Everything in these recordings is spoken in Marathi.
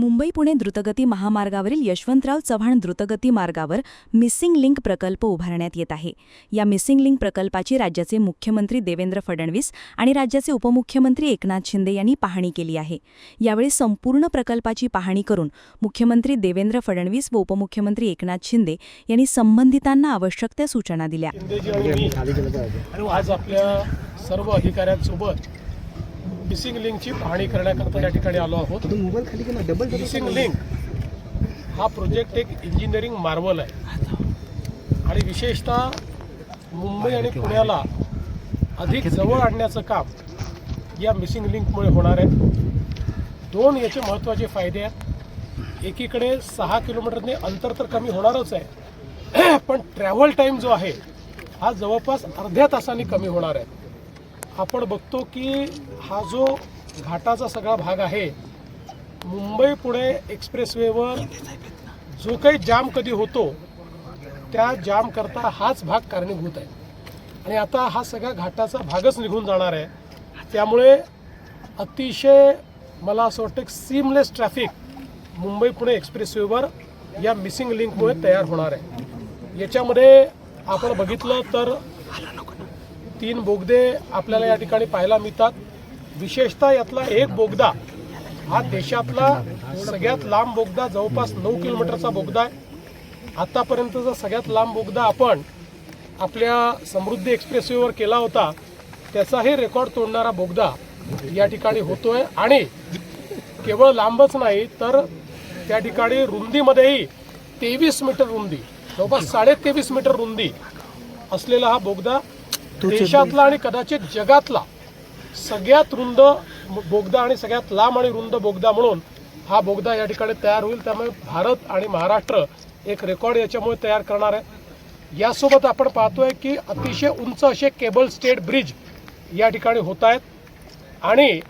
मुंबई पुणे द्रुतगती महामार्गावरील यशवंतराव चव्हाण द्रुतगती मार्गावर मिसिंग लिंक प्रकल्प उभारण्यात येत आहे. या मिसिंग लिंक प्रकल्पाची राज्याचे मुख्यमंत्री देवेंद्र फडणवीस आणि राज्याचे उपमुख्यमंत्री एकनाथ शिंदे यांनी पाहणी केली आहे. यावेळी संपूर्ण प्रकल्पाची पाहणी करून मुख्यमंत्री देवेंद्र फडणवीस व उपमुख्यमंत्री एकनाथ शिंदे यांनी संबंधितांना आवश्यक त्या सूचना दिल्या. आज आपल्या सर्व अधिकाऱ्यांसोबत मिसिंग लिंकची पाहणी करण्याकरता या ठिकाणी आलो आहोत. मोबाईल खाली केला डबल मिसिंग लिंक हा प्रोजेक्ट एक इंजिनिअरिंग मार्वल आहे. आणि विशेषतः मुंबई आणि पुण्याला अधिक जवळ आणण्याचं काम या मिसिंग लिंकमुळे होणार आहे. दोन याचे महत्त्वाचे फायदे आहेत. एकीकडे सहा किलोमीटरने अंतर तर कमी होणारच आहे. पण ट्रॅव्हल टाईम जो आहे हा जवळपास अर्ध्या तासाने कमी होणार आहे. आपण बघतो की हा जो घाटाचा सगळा भाग आहे मुंबई पुणे एक्सप्रेसवेवर जो काही जाम कधी होतो त्या जाम करता हाच भाग कारणीभूत आहे. आणि आता हा सगळा घाटाचा भागच निघून जाणार आहे. त्यामुळे अतिशय मला असं वाटतं की सीमलेस ट्रॅफिक मुंबई पुणे एक्सप्रेसवेवर या मिसिंग लिंकमुळे तयार होणार आहे. याच्यामध्ये आपण बघितलं तर तीन बोगदे आपल्याला या ठिकाणी पाहायला मिळतात. विशेषतः यातला एक बोगदा हा देशातला सगळ्यात लांब बोगदा जवळपास नऊ किलोमीटरचा बोगदा आहे. आतापर्यंतचा सगळ्यात लांब बोगदा आपण आपल्या समृद्धी एक्सप्रेसवेवर केला होता. त्याचाही रेकॉर्ड तोडणारा बोगदा या ठिकाणी होतोय. आणि केवळ लांबच नाही तर त्या ठिकाणी रुंदीमध्येही तेवीस मीटर रुंदी जवळपास साडे तेवीस मीटर रुंदी असलेला हा बोगदा देशातला आणि कदाचित जगातला सगळ्यात रुंद बोगदा आणि सगळ्यात लांब आणि रुंद बोगदा म्हणून हा बोगदा या ठिकाणी तयार होईल. त्यामुळे भारत आणि महाराष्ट्र एक रेकॉर्ड याच्यामुळे तयार करणार आहे. यासोबत आपण पाहतोय की अतिशय उंच असे केबल स्टेट ब्रिज या ठिकाणी होत आहेत. आणि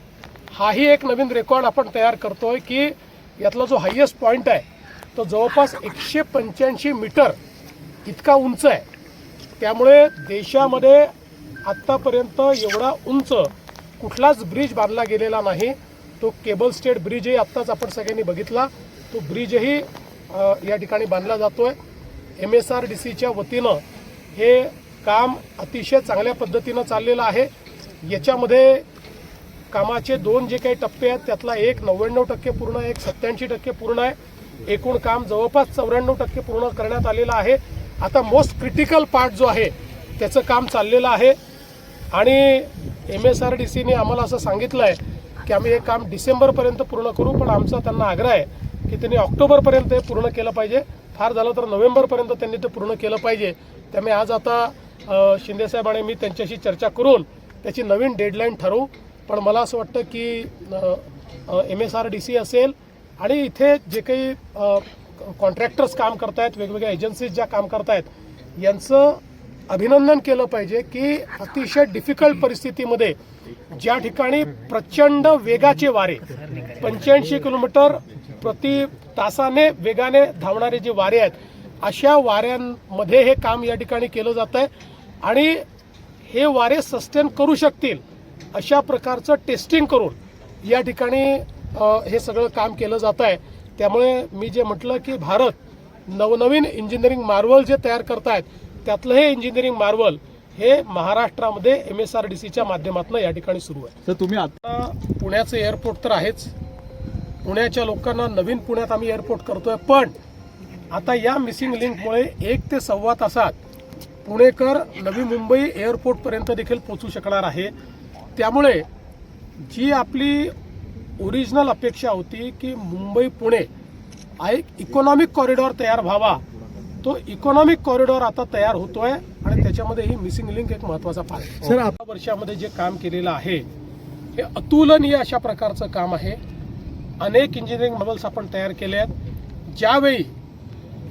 हाही एक नवीन रेकॉर्ड आपण तयार करतोय की यातला जो हायेस्ट पॉईंट आहे तो जवळपास एकशे पंच्याऐंशी मीटर इतका उंच आहे. त्यामुळे देशामध्ये आत्तापर्यंत एवढा उंच कुठलाच ब्रिज बांधला गेलेला नाही. तो केबल स्टेट ब्रिजही आत्ताच आपण सगळ्यांनी बघितला. तो ब्रिजही या ठिकाणी बांधला जातो आहे एम एस आर डी सीच्या वतीनं हे काम अतिशय चांगल्या पद्धतीनं चाललेलं आहे. याच्यामध्ये कामाचे दोन जे काही टप्पे आहेत त्यातला एक नव्याण्णव टक्के पूर्ण आहे, एक सत्याऐंशी टक्के पूर्ण आहे. एकूण काम जवळपास चौऱ्याण्णव टक्के पूर्ण करण्यात आलेलं आहे. आता मोस्ट क्रिटिकल पार्ट जो आहे त्याचं काम चाललेलं आहे. आणि एम एस आर डी सीने आम्हाला असं सांगितलं आहे की आम्ही हे काम डिसेंबरपर्यंत पूर्ण करू पण आमचा त्यांना आग्रह आहे की त्यांनी ऑक्टोबरपर्यंत हे पूर्ण केलं पाहिजे. फार झालं तर नोव्हेंबरपर्यंत त्यांनी ते पूर्ण केलं पाहिजे. त्यामुळे आज आता शिंदेसाहेब आणि मी त्यांच्याशी चर्चा करून त्याची नवीन डेडलाईन ठरवू. पण मला असं वाटतं की M S R D C असेल आणि इथे जे काही कॉन्ट्रॅक्टर्स काम करतायत वेगवेगळ्या एजन्सीज ज्या काम करतायत यांचं अभिनंदन केलं पाहिजे की अतिशय डिफिकल्ट परिस्थितीमध्ये ज्या ठिकाणी प्रचंड वेगाचे वारे पंच्याऐंशी किलोमीटर प्रति तासाने वेगाने धावणारे जे वारे आहेत अशा वाऱ्यांमध्ये हे काम या ठिकाणी केलं जात आहे आणि हे वारे सस्टेन करू शकतील अशा प्रकारचं टेस्टिंग करून या ठिकाणी हे सगळं काम केलं जात आहे त्यामुळे मी जे म्हटलं की भारत नवनवीन इंजिनिअरिंग मार्वल जे तयार करतायत त्यातलं हे इंजिनिअरिंग मार्वल हे महाराष्ट्रामध्ये एम एस आर डी सीच्या माध्यमातून या ठिकाणी सुरू आहे. सर तुम्ही आता आता पुण्याचं एअरपोर्ट तर आहेच. पुण्याच्या लोकांना नवीन पुण्यात आम्ही एअरपोर्ट करतोय पण आता या मिसिंग लिंकमुळे एक ते सव्वा तासात पुणेकर नवी मुंबई एअरपोर्टपर्यंत देखील पोचू शकणार आहे. त्यामुळे जी आपली ओरिजिनल अपेक्षा होती की मुंबई पुणे हा एक इकॉनॉमिक कॉरिडॉर तयार व्हावा तो इकॉनॉमिक कॉरिडॉर आता तयार होतोय आणि त्याच्यामध्ये ही मिसिंग लिंक एक महत्त्वाचा आहे. सर, सर वर्षामध्ये जे काम केलेलं आहे हे अतुलनीय अशा प्रकारचं काम आहे. अनेक इंजिनिअरिंग मॉडेल्स आपण तयार केले आहेत. ज्यावेळी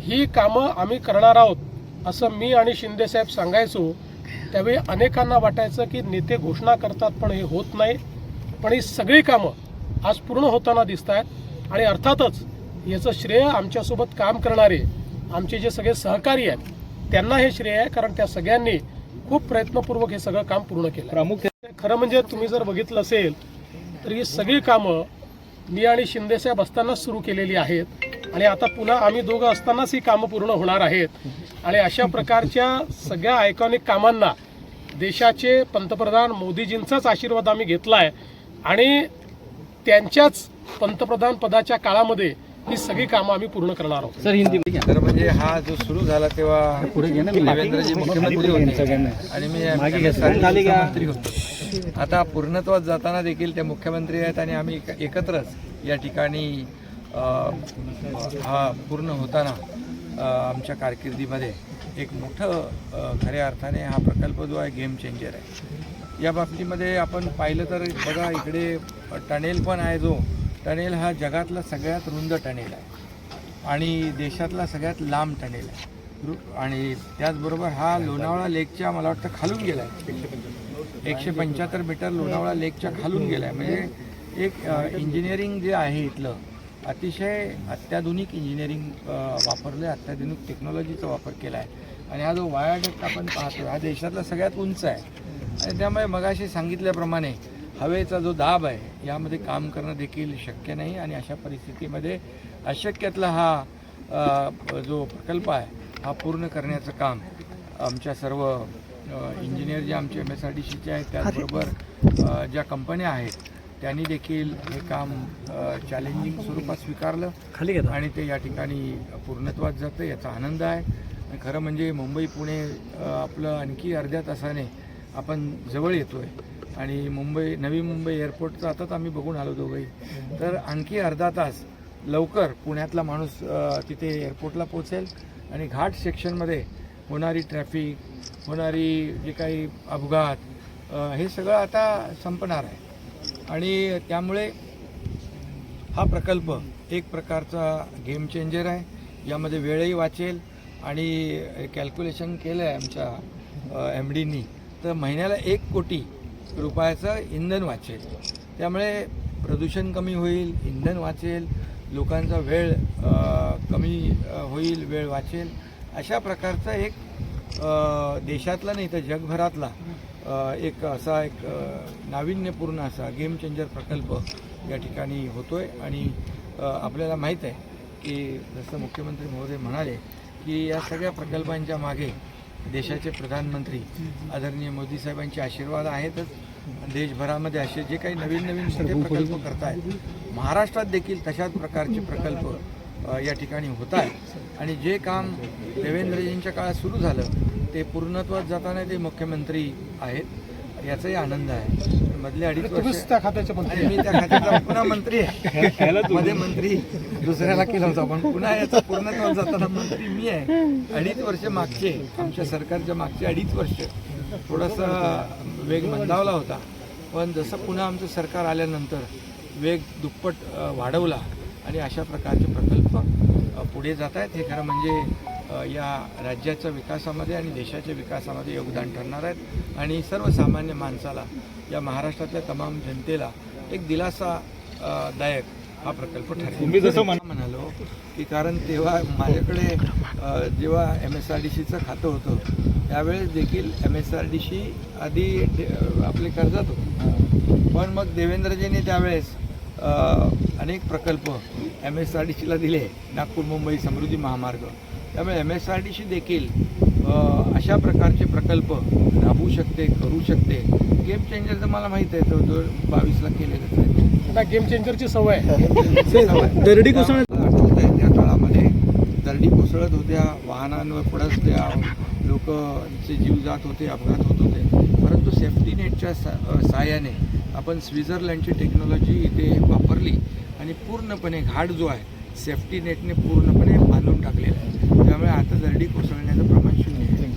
ही कामं आम्ही करणार आहोत असं मी आणि शिंदेसाहेब सांगायचो त्यावेळी अनेकांना वाटायचं की नेते घोषणा करतात पण हे होत नाही. पण ही सगळी कामं आज पूर्ण होताना दिसत आहेत आणि अर्थातच याचं श्रेय आमच्यासोबत काम करणारे आमचे जे सगळे सहकारी आहेत त्यांना हे श्रेय आहे कारण त्या सगळ्यांनी खूप प्रयत्नपूर्वक हे सगळं काम पूर्ण केलं. प्रामुख्याने खरं म्हणजे तुम्ही जर बघितलं असेल तर ही सगळी कामं मी आणि शिंदेसाहेब असतानाच सुरू केलेली आहेत. आणि आता पुन्हा आम्ही दोघं असतानाच ही कामं पूर्ण होणार आहेत. आणि अशा प्रकारच्या सगळ्या आयकॉनिक कामांना देशाचे पंतप्रधान मोदीजींचाच आशीर्वाद आम्ही घेतला आहे आणि त्यांच्याच पंतप्रधान पदाच्या काळामध्ये ही सगळी कामं आम्ही पूर्ण करणार आहोत. सर हिंदी तर म्हणजे हा जो सुरू झाला तेव्हा देवेंद्रजी मुख्यमंत्री होते. आणि मी होतो. आता पूर्णत्वात जाताना देखील ते मुख्यमंत्री आहेत आणि आम्ही एक- एकत्रच या ठिकाणी हा पूर्ण होताना आमच्या कारकिर्दीमध्ये एक मोठं खऱ्या अर्थाने हा प्रकल्प जो आहे गेम चेंजर आहे. या बाबतीमध्ये आपण पाहिलं तर बघा इकडे टनेल पण आहे जो टनेल हा जगातला सगळ्यात रुंद टनेल आहे. आणि देशातला सगळ्यात लांब टनेल आहे. आणि त्याचबरोबर हा लोणावळा लेकच्या मला वाटतं खालून गेला आहे एकशे पंच्याहत्तर मीटर लोणावळा लेकच्या खालून गेला आहे म्हणजे एक इंजिनिअरिंग जे आहे इथलं अतिशय अत्याधुनिक इंजिनिअरिंग वापरलं आहे अत्याधुनिक टेक्नॉलॉजीचा वापर केला आहे आणि हा जो वायाडक्ट आपण पाहतो हा देशातला सगळ्यात उंच आहे. आणि त्यामुळे मगाशी सांगितल्याप्रमाणे हवेचा जो दाब आहे यामध्ये काम करणं देखील शक्य नाही आणि अशा परिस्थितीमध्ये अशक्यातला हा जो प्रकल्प आहे हा पूर्ण करण्याचं काम आमच्या सर्व इंजिनियर जे आमचे एम एस आर डी सीचे आहेत त्याचबरोबर ज्या कंपन्या आहेत त्यांनी देखील हे काम चॅलेंजिंग स्वरूपात स्वीकारलं आणि ते या ठिकाणी पूर्णत्वात जातं याचा आनंद आहे. खरं म्हणजे मुंबई पुणे आपलं आणखी अर्ध्या तासाने आपण जवळ येतो आहे आणि मुंबई नवी मुंबई एअरपोर्टचं आताच आम्ही बघून आलो दोघंही. तर आणखी अर्धा तास लवकर पुण्यातला माणूस तिथे एअरपोर्टला पोचेल आणि घाट सेक्शनमध्ये होणारी ट्रॅफिक होणारी जे काही अपघात हे सगळं आता संपणार आहे. आणि त्यामुळे हा प्रकल्प एक प्रकारचा गेम चेंजर आहे. यामध्ये वेळही वाचेल आणि कॅल्क्युलेशन केलं आहे आमच्या एम डीनी तर महिन्याला एक कोटी रुपयाचं इंधन वाचेल. त्यामुळे प्रदूषण कमी होईल इंधन वाचेल लोकांचा वेळ कमी होईल वेळ वाचेल. अशा प्रकारचा एक देशातला नाही तर जगभरातला एक असा एक नाविन्यपूर्ण असा गेम चेंजर प्रकल्प या ठिकाणी होतो आहे आणि आपल्याला माहीत आहे की जसं मुख्यमंत्री महोदय म्हणाले की या सगळ्या प्रकल्पांच्या मागे देशाचे प्रधानमंत्री आदरणीय मोदी साहेबांचे आशीर्वाद आहेतच. देशभरामध्ये असे जे काही नवीन नवीन मोठे प्रकल्प करतायत महाराष्ट्रात देखील तशाच प्रकारचे प्रकल्प या ठिकाणी होत आहेत आणि जे काम देवेंद्रजींच्या काळात सुरू झालं ते पूर्णत्वात जाताना ते मुख्यमंत्री आहेत. याचाही आनंद आहे. मधले अडीच वर्ष त्या खात्याचे मंत्री मी त्या खात्याचा पुन्हा मंत्री आहे. मध्ये मंत्री दुसऱ्याला केला होता पण पुन्हा याचा पूर्णत्वात जाताना मंत्री मी आहे. अडीच वर्ष मागचे आमच्या सरकारच्या मागचे अडीच वर्ष थोडासा वेग मंदावला होता. पण जसं पुन्हा आमचं सरकार आल्यानंतर वेग दुप्पट वाढवला आणि अशा प्रकारचे प्रकल्प पुढे जात आहेत हे खरं म्हणजे या राज्याच्या विकासामध्ये आणि देशाच्या विकासामध्ये योगदान ठरणार आहेत. आणि सर्वसामान्य माणसाला या महाराष्ट्रातल्या तमाम जनतेला एक दिलासा दायक हा प्रकल्प ठरेल. तुम्ही जसं म्हण- म्हणालो की कारण तेव्हा माझ्याकडे जेव्हा एम एस आर डी सीचं खातं होतं त्यावेळेस देखील M S R D C आधी आपले कर्जात होतं. पण मग देवेंद्रजींनी त्यावेळेस अनेक प्रकल्प एम एस आर डी सीला दिले. नागपूर मुंबई समृद्धी महामार्ग. त्यामुळे M S R D C देखील अशा प्रकारचे प्रकल्प राबवू शकते करू शकते. गेम चेंजर तर मला माहीत आहे तो जो बावीसला केलेलंच आहे. आता गेम चेंजरची सवय आहे. दरडी कोसळत आठवत आहे त्या काळामध्ये दरडी कोसळत होत्या वाहनांवर पडत होत्या लोकचे जीव जात होते अपघात होत होते. परंतु सेफ्टी नेटच्या साहाय्याने आपण स्वित्झर्लंडची टेक्नॉलॉजी इथे वापरली आणि पूर्णपणे घाट जो आहे सेफ्टी नेटने पूर्णपणे बांधून टाकलेलं आहे. त्यामुळे आता दरडी कोसळण्याचं प्रमाण शून्य आहे.